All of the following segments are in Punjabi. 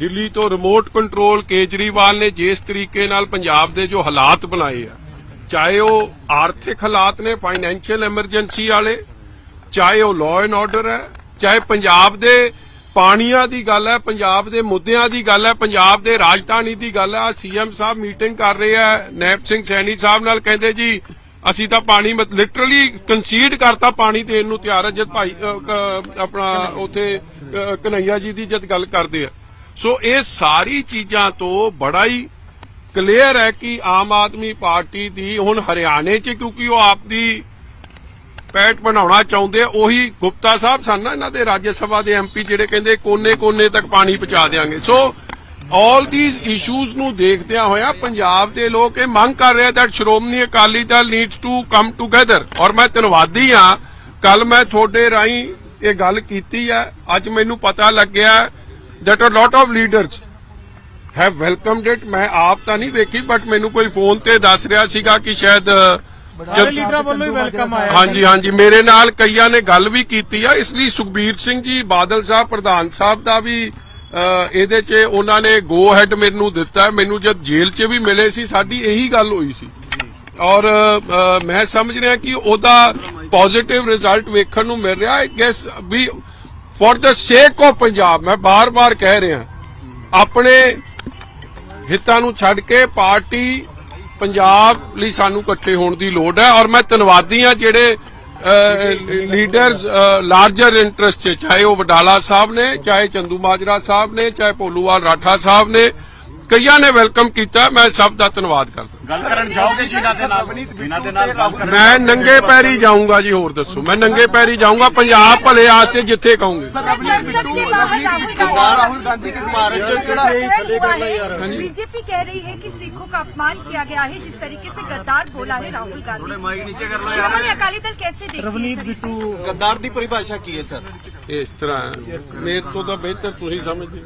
ਦਿੱਲੀ ਤੋਂ ਰਿਮੋਟ ਕੰਟਰੋਲ ਕੇਜਰੀਵਾਲ ਨੇ ਜਿਸ ਤਰੀਕੇ ਨਾਲ ਪੰਜਾਬ ਦੇ ਜੋ ਹਾਲਾਤ ਬਣਾਏ ਆ, ਚਾਹੇ ਉਹ ਆਰਥਿਕ ਹਾਲਾਤ ਨੇ ਫਾਈਨੈਂਸ਼ੀਅਲ ਐਮਰਜੈਂਸੀ ਵਾਲੇ, ਚਾਹੇ ਉਹ ਲਾਅ ਐਂਡ ਆਰਡਰ ਹੈ, ਚਾਹੇ ਪੰਜਾਬ ਦੇ ਪਾਣੀਆਂ ਦੀ ਗੱਲ ਹੈ, ਪੰਜਾਬ ਦੇ ਮੁੱਦਿਆਂ ਦੀ ਗੱਲ ਹੈ, ਪੰਜਾਬ ਦੇ ਰਾਜਧਾਨੀ ਦੀ ਗੱਲ ਹੈ ਸੀਐਮ ਸਾਹਿਬ ਮੀਟਿੰਗ ਕਰ ਰਹੇ ਆ ਨੈਪ ਸਿੰਘ ਸੈਣੀ ਸਾਹਿਬ ਨਾਲ ਕਹਿੰਦੇ ਜੀ, ਅਸੀਂ ਤਾਂ ਪਾਣੀ ਲਿਟਰਲੀ ਕੰਸੀਡ ਕਰਤਾ ਪਾਣੀ ਦੇਣ ਨੂੰ ਤਿਆਰ ਹੈ ਜਦ ਭਾਈ ਆਪਣਾ ਉਥੇ ਕਨਈਆ ਜੀ ਦੀ ਜਦ ਗੱਲ ਕਰਦੇ ਆ। ਸੋ ਇਹ ਸਾਰੀ ਚੀਜ਼ਾਂ ਤੋਂ ਬੜਾ ਹੀ ਕਲੀਅਰ ਹੈ ਕਿ ਆਮ ਆਦਮੀ ਪਾਰਟੀ ਦੀ ਹੁਣ ਹਰਿਆਣੇ 'ਚ ਕਿਉਂਕਿ ਉਹ ਆਪ ਦੀ ਪੈਟ ਬਣਾਉਣਾ ਚਾਹੁੰਦੇ ਉਹੀ ਗੁਪਤਾ ਸਾਹਿਬ ਸਨ ਨਾ ਇਹਨਾਂ ਦੇ ਰਾਜ ਸਭਾ ਦੇ ਐਮਪੀ ਜਿਹੜੇ ਕਹਿੰਦੇ ਕੋਨੇ-ਕੋਨੇ ਤੱਕ ਪਾਣੀ ਪਹੁੰਚਾ ਦੇਾਂਗੇ ਸੋ ਆਲ ਥੀਸ ਇਸ਼ੂਜ਼ ਨੂੰ ਦੇਖਦਿਆਂ ਹੋਇਆ ਪੰਜਾਬ ਦੇ ਲੋਕ ਇਹ ਮੰਗ ਕਰ ਰਹੇ that Shiromani Akali Dal needs to come together ਔਰ ਮੈਂ ਧੰਨਵਾਦੀ ਆ ਕੱਲ ਮੈਂ ਤੁਹਾਡੇ ਰਾਹੀਂ ਇਹ ਗੱਲ ਕੀਤੀ ਹੈ ਅੱਜ ਮੈਨੂੰ ਪਤਾ ਲੱਗਿਆ that a lot of leaders have welcomed it. ਮੈਂ ਆਪ ਤਾਂ ਨਹੀਂ ਵੇਖੀ ਬਟ ਮੈਨੂੰ ਕੋਈ ਫੋਨ ਤੇ ਦੱਸ ਰਿਹਾ ਸੀਗਾ ਕਿ ਸ਼ਾਇਦ ਸਾਰੇ ਲੀਡਰਾਂ ਵੱਲੋਂ ਹੀ ਵੈਲਕਮ ਆਇਆ। ਹਾਂਜੀ ਹਾਂਜੀ ਮੇਰੇ ਨਾਲ ਕਈਆਂ ਨੇ ਗੱਲ ਵੀ ਕੀਤੀ ਆ। ਇਸ ਲਈ ਸੁਖਬੀਰ ਸਿੰਘ ਜੀ ਬਾਦਲ ਸਾਹਿਬ ਪ੍ਰਧਾਨ ਸਾਹਿਬ ਦਾ ਵੀ ਇਹਦੇ 'ਚ ਉਹਨਾਂ ਨੇ ਗੋ ਹੈਡ ਮੈਨੂੰ ਦਿੱਤਾ। ਮੈਨੂੰ ਜਦ ਜੇਲ੍ਹ 'ਚ ਵੀ ਮਿਲੇ ਸੀ ਸਾਡੀ ਇਹੀ ਗੱਲ ਹੋਈ ਸੀ। ਔਰ ਮੈਂ ਸਮਝ ਰਿਹਾ ਕਿ ਉਹਦਾ ਪੋਜ਼ਿਟਿਵ ਰਿਜ਼ਲਟ ਵੇਖਣ ਨੂੰ ਮਿਲ ਰਿਹਾ। ਹੈ ਗੈਸ ਵੀ for the sake of Punjab, ਮੈਂ ਬਾਰ-ਬਾਰ ਕਹਿ ਰਿਹਾ, ਆਪਣੇ ਹਿੱਤਾਂ ਨੂੰ ਛੱਡ ਕੇ ਪਾਰਟੀ ਪੰਜਾਬ ਲਈ ਸਾਨੂੰ ਇਕੱਠੇ ਹੋਣ ਦੀ ਲੋੜ ਹੈ ਔਰ ਮੈਂ ਧੰਨਵਾਦੀ ਹਾਂ ਜਿਹੜੇ ਲੀਡਰਸ ਲਾਰਜਰ ਇੰਟਰਸਟ ਚ, ਚਾਹੇ ਉਹ ਵਡਾਲਾ ਸਾਹਿਬ ਨੇ, ਚਾਹੇ ਚੰਦੂ ਮਾਜਰਾ ਸਾਹਿਬ ਨੇ, ਚਾਹੇ ਭੋਲੂਵਾਲ ਰਾਠਾ ਸਾਹਿਬ ਨੇ ਕਈਆਂ ਨੇ ਵੈਲਕਮ ਕੀਤਾ ਮੈਂ ਸਭ ਦਾ ਧੰਨਵਾਦ ਕਰਦਾ ਗੱਲ ਕਰਨ ਜਾਓਗੇ ਜਿਨ੍ਹਾਂ ਦੇ ਨਾਲ ਜਿਨ੍ਹਾਂ ਦੇ ਨਾਲ ਗੱਲ ਕਰਨ ਮੈਂ ਨੰਗੇ ਪੈਰੀ ਜਾਊਂਗਾ ਜੀ ਹੋਰ ਦੱਸੋ ਮੈਂ ਨੰਗੇ ਪੈਰੀ ਜਾਊਂਗਾ ਪੰਜਾਬ ਭਲੇ ਆਸਤੇ ਜਿੱਥੇ ਕਹੋਗੇ संसद के बाहर राहुल गांधी राहुल गांधी की इमारत जो बीजेपी कह रही है कि सिखों का अपमान किया गया है जिस तरीके से गद्दार बोला है राहुल गांधी नीचे कर लो श्रोमणी अकाली दल कैसे देखती है ਰਵਨੀਤ सर इसे? ਬਿੱਟੂ गद्दार ਦੀ ਪਰਿਭਾਸ਼ਾ ਕੀ ਹੈ ਸਰ ਇਸ ਤਰ੍ਹਾਂ ਹੈ। ਮੇਰੇ ਤੋਂ ਤਾਂ ਬਿਹਤਰ ਤੁਸੀਂ ਸਮਝਦੇ ਹੋ।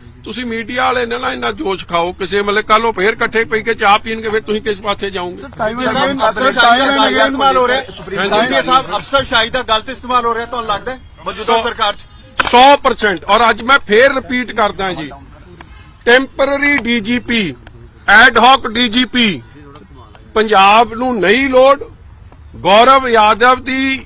ਤੁਸੀਂ ਮੀਡੀਆ ਵਾਲੇ ਨੇ ਨਾ ਇਹਨਾਂ ਜੋਸ਼ ਖਾਓ ਕਿਸੇ ਮਤਲਬ ਕੱਲ ਉਹ ਫੇਰ ਇਕੱਠੇ ਪਈ ਕੇ ਚਾਹ ਪੀਣਗੇ ਫਿਰ ਤੁਸੀਂ ਕਿਸ ਪਾਸੇ ਜਾਓਗੇ? ਅਫਸਰ ਸ਼ਾਹੀ ਦਾ ਗਲਤ ਇਸਤੇਮਾਲ ਹੋ ਰਿਹਾ ਹੈ। ਗਾਂਧੀ ਸਾਹਿਬ ਅਫਸਰ ਸ਼ਾਹੀ ਦਾ ਗਲਤ ਇਸਤੇਮਾਲ ਹੋ ਰਿਹਾ ਤੁਹਾਨੂੰ ਲੱਗਦਾ ਮੌਜੂਦਾ ਸਰਕਾਰ 'ਚ। 100% ਔਰ ਅੱਜ ਮੈਂ ਫੇਰ ਰਿਪੀਟ ਕਰਦਾ ਜੀ। Temporary DGP ad hoc DGP Punjab ਨੂੰ ਨਹੀਂ ਲੋੜ ਗੌਰਵ ਯਾਦਵ ਦੀ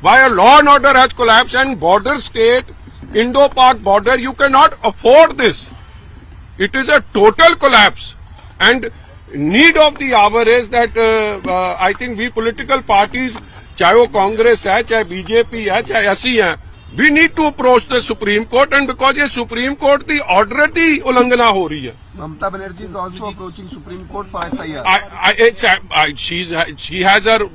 why a law and order has collapsed. And border state, Indo-Pak border, you cannot afford this. It is a total collapse. And need of the hour is that uh, uh, I think we political parties, चाहे वो कांग्रेस है चाहे बीजेपी है चाहे ऐसी है ਵੀ need to approach the Supreme Court and because ਇਹ ਸੁਪਰੀਮ ਕੋਰਟ ਦੀ ਆਰਡਰ ਦੀ ਉਲੰਘਣਾ ਹੋ ਰਹੀ ਹੈ Mamata Banerjee is also approaching Supreme Court for SIR she she has her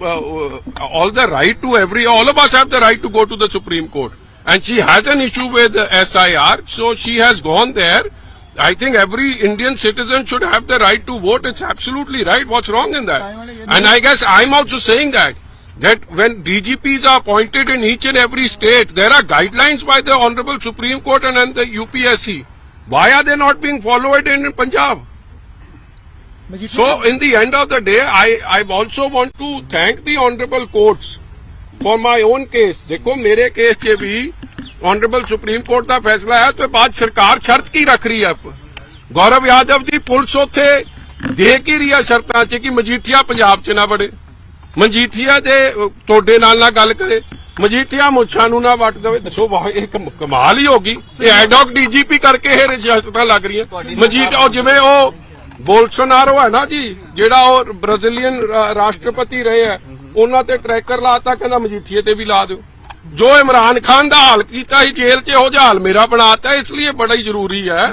all the right to every all of us have the right to go to the Supreme Court and she has an issue with SIR so she has gone there I think every Indian citizen should have the right to vote. It's absolutely right. What's wrong in that? And I guess I'm also saying that. That when DGPs are appointed in each and every state, there are guidelines by the Honorable Supreme Court and, and the UPSC. Why are they not being followed in Punjab? So in the end of the day, I, I also want to thank the honorable courts for my own case. ਦੇਖੋ ਮੇਰੇ ਕੇਸ 'ਚ ਵੀ honorable ਸੁਪਰੀਮ ਕੋਰਟ ਦਾ ਫੈਸਲਾ ਹੈ ਤੇ ਬਾਅਦ ਸਰਕਾਰ ਸ਼ਰਤ ਕੀ ਰੱਖ ਰਹੀ ਹੈ ਗੌਰਵ ਯਾਦਵ ਦੀ ਪੁਲਿਸ ਉੱਥੇ ਦੇ ਕੀ ਰਹੀ ਹੈ ਸ਼ਰਤਾਂ 'ਚ ਕਿ ਮਜੀਠੀਆ ਪੰਜਾਬ 'ਚ ਨਾ ਵੜੇ ਮਜੀਠੀਆ ਦੇ ਤੁਹਾਡੇ ਨਾਲ ਨਾ ਗੱਲ ਕਰੇ। ਮਜੀਠੀਆ ਮੁੱਛਾਂ ਨੂੰ ਨਾ ਵੱਟ ਦੇਵੇ। ਦੱਸੋ ਵਾਹ ਇਹ ਕਮ- ਕਮਾਲ ਹੀ ਹੋ ਗਈ। ਇਹ ਐਡੌਕ ਡੀਜੀਪੀ ਕਰਕੇ ਇਹ ਰਿਸ਼ਤਤਾਂ ਲੱਗ ਰਹੀਆਂ। ਮਜੀਠੀਆ ਉਹ ਜਿਵੇਂ ਉਹ ਬੋਲਸੋਨਾਰੋ ਹੈ ਨਾ ਜੀ ਜਿਹੜਾ ਉਹ ਬ੍ਰਾਜ਼ੀਲੀਅਨ ਰਾਸ਼ਟਰਪਤੀ ਰਹੇ ਆ ਉਹਨਾਂ ਤੇ ਟਰੈਕਰ ਲਾਤਾ ਕਹਿੰਦਾ ਮਜੀਠੀਏ ਤੇ ਵੀ ਲਾ ਦਿਓ। ਜੋ ਇਮਰਾਨ ਖਾਨ ਦਾ ਹਾਲ ਕੀਤਾ ਸੀ ਜੇਲ੍ਹ 'ਚ ਉਹ ਹਾਲ ਮੇਰਾ ਬਣਾਤਾ ਇਸ ਲਈ ਬੜਾ ਹੀ ਜ਼ਰੂਰੀ ਹੈ।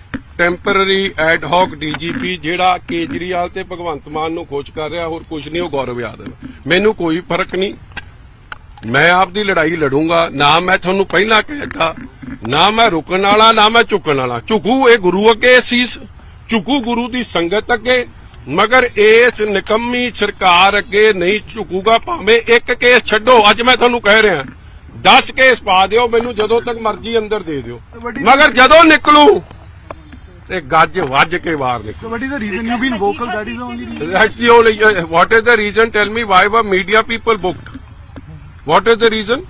ਟੈਂਪਰਰੀ ਐਡ ਹੌਕ ਡੀਜੀਪੀ ਜਿਹੜਾ ਕੇਜਰੀਵਾਲ ਤੇ ਭਗਵੰਤ ਮਾਨ ਨੂੰ ਖੋਜ ਕਰ ਰਿਹਾ ਹੋਰ ਕੁਝ ਨਹੀਂ ਉਹ ਗੌਰਵ ਯਾਦਵ ਮੈਨੂੰ ਕੋਈ ਫ਼ਰਕ ਨਹੀਂ। ਮੈਂ ਆਪਦੀ ਲੜਾਈ ਲੜੂੰਗਾ ਨਾ ਮੈਂ ਤੁਹਾਨੂੰ ਪਹਿਲਾਂ ਕਹਿਤਾ ਨਾ ਮੈਂ ਰੁਕਣ ਵਾਲਾ ਨਾ ਮੈਂ ਝੁਕਣ ਵਾਲਾ। ਝੁਕੂ ਇਹ ਗੁਰੂ ਅੱਗੇ ਸੀਸ ਝੁਕੂ ਗੁਰੂ ਦੀ ਸੰਗਤ ਅੱਗੇ। ਮਗਰ ਇਸ ਨਿਕੰਮੀ ਸਰਕਾਰ ਅੱਗੇ ਨਹੀਂ ਝੁਕੂਗਾ ਭਾਵੇਂ ਇੱਕ ਕੇਸ ਛੱਡੋ। ਅੱਜ ਮੈਂ ਤੁਹਾਨੂੰ ਕਹਿ ਰਿਹਾ 10 ਕੇਸ ਪਾ ਦਿਓ ਮੈਨੂੰ ਜਦੋਂ ਤੱਕ ਮਰਜ਼ੀ ਅੰਦਰ ਦੇ ਦਿਓ। ਮਗਰ ਜਦੋਂ ਨਿਕਲੂ ਤੇ ਗੱਜ ਵੱਜ ਕੇ ਬਾਹਰ ਨਿਕਲੂ So what is the reason you've been vocal? That is the only reason. That's the only. Uh, what is the reason? Tell me why were media people booked? What is the reason?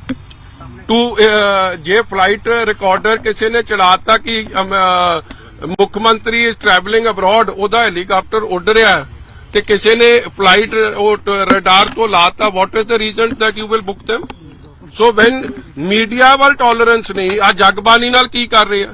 To uh, ਜੇ ਫਲਾਈਟ ਰਿਕਾਰਡਰ ਕਿਸੇ ਨੇ ਚੜਾਤਾ ਕਿ ਅਮ, ਅਹ, ਮੁੱਖ ਮੰਤਰੀ ਇਸ ਟਰੈਵਲਿੰਗ ਅਬਰੋਡ ਉਹਦਾ ਹੈਲੀਕਾਪਟਰ ਉੱਡ ਰਿਹਾ ਹੈ ਤੇ ਕਿਸੇ ਨੇ ਫਲਾਈਟ ਉਹ ਰਡਾਰ ਤੋਂ ਲਾਤਾ what is the reason that you will book them so when media ਵੱਲ ਟੋਲਰੈਂਸ ਨਹੀਂ ਆ ਜਗਬਾਨੀ ਨਾਲ ਕੀ ਕਰ ਰਹੇ ਆ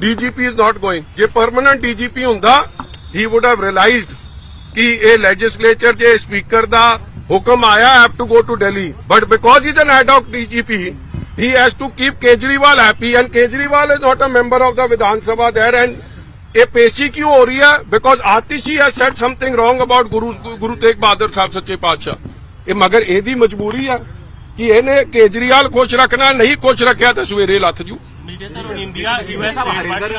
DGP is not going ਜੇ ਪਰਮਨੈਂਟ ਡੀਜੀਪੀ ਹੁੰਦਾ ਹੀ ਊਡ ਹੈਵ ਰਿਅਲਾਈਜ਼ਡ ਕਿ ਇਹ ਲੈਜਿਸਲੇਚਰ ਜੇ ਸਪੀਕਰ ਦਾ ਹੁਕਮ ਆਇਆ have to go to Delhi but because is an head of DGP he has to keep Kejriwal happy and Kejriwal is not a member of the Vidhan Sabha there and ਇਹ ਪੇਸ਼ੀ ਕਿਉਂ ਹੋ ਰਹੀ ਹੈ ਬਿਕੋਜ਼ ਆਤਿਸ਼ੀ ਹੈ said something wrong about Guru Guru Tegh Bahadur Sahib ਸੱਚੇ ਪਾਤਸ਼ਾਹ ਇਹ ਮਗਰ ਇਹਦੀ ਮਜਬੂਰੀ ਆ ਕਿ ਇਹਨੇ ਕੇਜਰੀਵਾਲ ਖੁਸ਼ ਰੱਖਣਾ ਨਹੀਂ ਖੁਸ਼ ਰੱਖਿਆ ਤਾਂ ਸਵੇਰੇ ਲੱਥ ਜੂ ਮੀਡੀਆ ਸਰ ਇੰਡੀਆ ਯੂਐਸ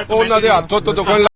ਉਹਨਾਂ ਦੇ ਹੱਥੋਂ ਤੋਂ ਦੁਖਣ ਲੱਗ